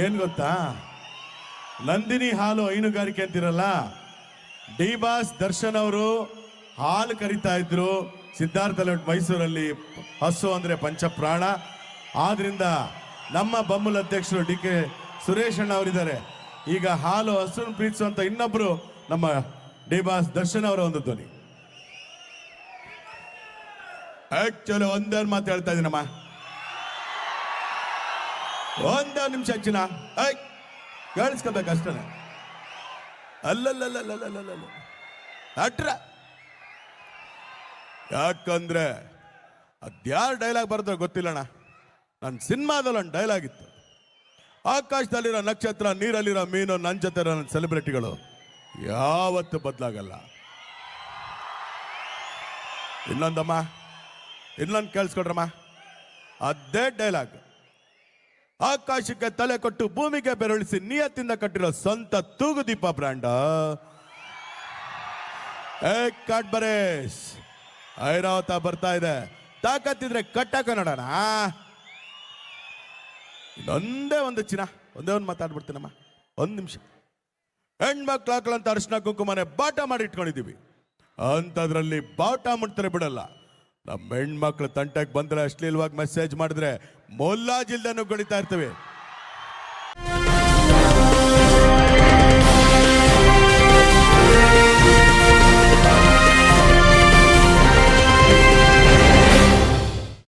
ಏನ್ ಗೊತ್ತಾ? ನಂದಿನಿ ಹಾಲು ಹೈನುಗಾರಿಕೆ ಅಂತಿರಲ್ಲ? ಡಿ ಬಾಸ್ ದರ್ಶನ್ ಅವರು ಹಾಲು ಕರಿತಾ ಇದ್ರು. ಸಿದ್ಧಾರ್ಥ ಲಟ್ ಮೈಸೂರಲ್ಲಿ ಹಸು ಅಂದ್ರೆ ಪಂಚಪ್ರಾಣ. ಆದ್ರಿಂದ ನಮ್ಮ ಬಮ್ಮುಲ್ ಅಧ್ಯಕ್ಷರು ಡಿ ಕೆ ಸುರೇಶ್ ಅಣ್ಣ ಅವರಿದ್ದಾರೆ. ಈಗ ಹಾಲು ಹಸುನ ಪ್ರೀತಿಸುವಂತ ಇನ್ನೊಬ್ರು ನಮ್ಮ ಡಿ ಬಾಸ್ ದರ್ಶನ್ ಅವರ ಒಂದು ಧ್ವನಿ. ಆಕ್ಚುಲಿ ಒಂದೇ ಮಾತು ಹೇಳ್ತಾ ಇದೀನಮ್ಮ ಒಂದೇ ನಿಮಿಷ ಹಚ್ಚಿನ ಐ ಕೇಳಿಸ್ಕೋಬೇಕು ಅಷ್ಟೇ ಅಲ್ಲಲ್ಲಲ್ಲಲ್ಲಲ್ಲಲ್ಲ ಅಟ್ರ ಯಾಕಂದ್ರೆ ಅದ್ಯಾರು ಡೈಲಾಗ್ ಬರೆದ್ರೆ ಗೊತ್ತಿಲ್ಲಣ್ಣ. ನನ್ನ ಸಿನಿಮಾದಲ್ಲಿ ಒಂದು ಡೈಲಾಗ್ ಇತ್ತು. ಆಕಾಶದಲ್ಲಿರೋ ನಕ್ಷತ್ರ, ನೀರಲ್ಲಿರೋ ಮೀನು ನನ್ನ ಜೊತೆ ಇರೋ ನನ್ನ ಸೆಲೆಬ್ರಿಟಿಗಳು ಯಾವತ್ತು ಬದಲಾಗಲ್ಲ. ಇನ್ನೊಂದಮ್ಮ, ಇನ್ನೊಂದು ಕೇಳಿಸ್ಕೊಡ್ರಮ್ಮ. ಅದೇ ಡೈಲಾಗ್ ಆಕಾಶಕ್ಕೆ ತಲೆ ಕೊಟ್ಟು ಭೂಮಿಗೆ ಬೆರಳಿಸಿ ನಿಯತ್ತಿಂದ ಕಟ್ಟಿರೋ ಸ್ವಂತ ತೂಗುದೀಪ ಬ್ರ್ಯಾಂಡ ಏ ಐರಾವತ ಬರ್ತಾ ಇದೆ. ತಾಕತ್ತಿದ್ರೆ ಕಟ್ಟಾಕ ನೋಡೋಣ ಇನ್ನೊಂದೇ ಒಂದು ಚಿನ್ನ. ಒಂದೇ ಒಂದು ಮಾತಾಡ್ಬಿಡ್ತೀನಮ್ಮ. ಒಂದು ನಿಮಿಷ. ಹೆಣ್ಮಕ್ಳು ಹಾಕ್ಲಂತ ಅರ್ಶನ ಕುಂಕುಮನೆ ಬಾಟ ಮಾಡಿ ಇಟ್ಕೊಂಡಿದ್ದೀವಿ. ಅಂಥದ್ರಲ್ಲಿ ಬಾಟ ಮುಟ್ತಾರೆ ಬಿಡಲ್ಲ. ನಮ್ಮ ಹೆಣ್ಮಕ್ಳು ತಂಟಕ್ಕೆ ಬಂದ್ರೆ ಅಶ್ಲೀಲವಾಗಿ ಮೆಸೇಜ್ ಮಾಡಿದ್ರೆ ಮೊಲ್ಲಾಜಿಲ್ದನು ಗಳಿತಾ ಇರ್ತೀವಿ.